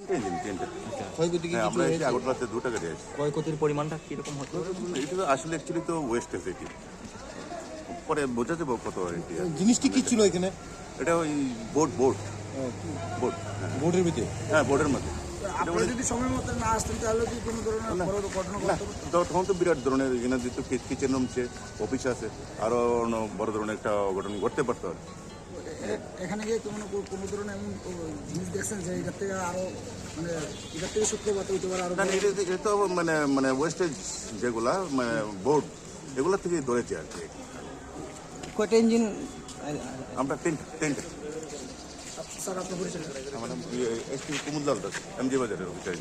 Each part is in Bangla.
তিনদিন তিনটে ক্ষয়ক্ষতি কি কিছু আমরা এসে হয়েছে? আগরতলাতে দুটা গাড়ি আছে ক্ষয়ক্ষতির পরিমাণটা কীরকম হতো এটা তো আসলে অ্যাকচুয়ালি তো ওয়েস্ট আছে এটি পরে বোঝা যাব কত জিনিসটি কি ছিল এখানে? এটা ওই বোট বোট বোট বোর্ডের ভিতরে? হ্যাঁ বোর্ডের মধ্যে। আপনারা যদি সময় মতো না আসতেন তাহলে কি কোনো ধরনের বড় ঘটনা না। তো- তখন তো বিরাট ধরনের এখানে যেহেতু কিচেন রুম আছে অফিস আছে আরও অন্য বড় ধরনের একটা অঘটন ঘটতে পারতো আর এখানে গিয়ে কোনো কোনো ধরনের এমন জিনিস দেখছেন যে এটার থেকে আরও মানে এটার থেকে সূত্রপাত হইতে পারে আরও না না, এটা এটা তো মানে মানে ওয়েস্টেজ যেগুলা মানে বোর্ড এগুলো থেকে ধরেছে আর কি। কয়টা ইঞ্জিন আমরা তিনটে তিনটে। স্যার আপনার পরিচয় আমার নাম S P Kumudlal Das M G বাজারের অফিসার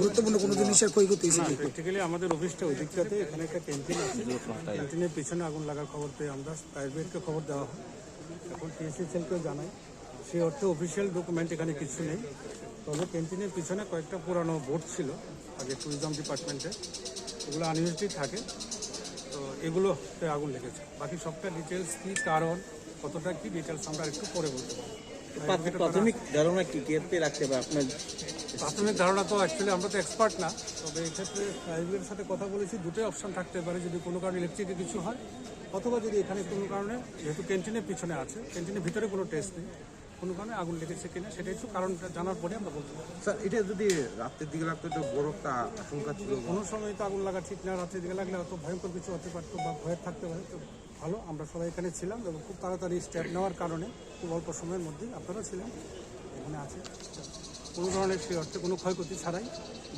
গুরুত্বপূর্ণ কোনো জিনিসের ক্ষয়ক্ষতি হয়েছে? প্র্যাকটিক্যালি আমাদের অফিসটা ওই দিকটাতে এখানে একটা ক্যান্টিন আছে। ক্যান্টিনের পিছনে আগুন লাগার খবর পেয়ে আমরা ব্রিগেডকে খবর দেওয়া হয়। এখন টিএসসি সেলকেও জানাই সেই অর্থে অফিসিয়াল ডকুমেন্ট এখানে কিছু নেই। তবে ক্যান্টিনের পিছনে কয়েকটা পুরানো বোর্ড ছিল আগে ট্যুরিজম ডিপার্টমেন্টে এগুলো আনইউজলি থাকে। তো এগুলোতে আগুন লেগেছে। বাকি সবটা ডিটেলস কী কারণ কতটা কি ডিটেলস আমরা একটু পরে বলতে পারব। প্রাথমিক ধারণা কি? কে রাখতে হবে আপনার প্রাথমিক ধারণা তো অ্যাকচুয়ালি আমরা তো এক্সপার্ট না তবে এক্ষেত্রে ফায়ার সাথে কথা বলেছি দুটোই অপশন থাকতে পারে যদি কোনো কারণে ইলেকট্রিকে কিছু হয় অথবা যদি এখানে কোনো কারণে যেহেতু ক্যান্টিনের পিছনে আছে ক্যান্টিনের ভিতরে কোনো টেস্ট নেই কোনো কারণে আগুন লেগেছে কিনা সেটা একটু কারণটা জানার পরে আমরা বলতে পারব। স্যার এটা যদি রাতের দিকে লাগতো তো একটা আশঙ্কা ছিল। কোনো সময় তো আগুন লাগা ঠিক না রাতের দিকে লাগলে অত ভয়ঙ্কর কিছু হতে পারতো বা ভয়ের থাকতে পারে তো ভালো, আমরা সবাই এখানে ছিলাম এবং খুব তাড়াতাড়ি স্টেপ নেওয়ার কারণে খুব অল্প সময়ের মধ্যে আপনারা ছিলেন। এখানে আছে। কোনো ধরনের সেই অর্থে কোনো ক্ষয়ক্ষতি ছাড়াই,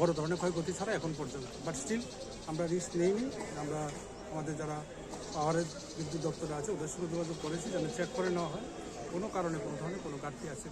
বড় ধরনের ক্ষয়ক্ষতি ছাড়াই এখন পর্যন্ত। বাট স্টিল আমরা রিস্ক নেইনি আমরা আমাদের যারা পাওয়ারের বিদ্যুৎ দপ্তরে আছে, ওদের সঙ্গে যোগাযোগ করেছি যেন চেক করে নেওয়া হয়। কোনো কারণে কোনো ধরনের কোনো ঘাটতি আছে।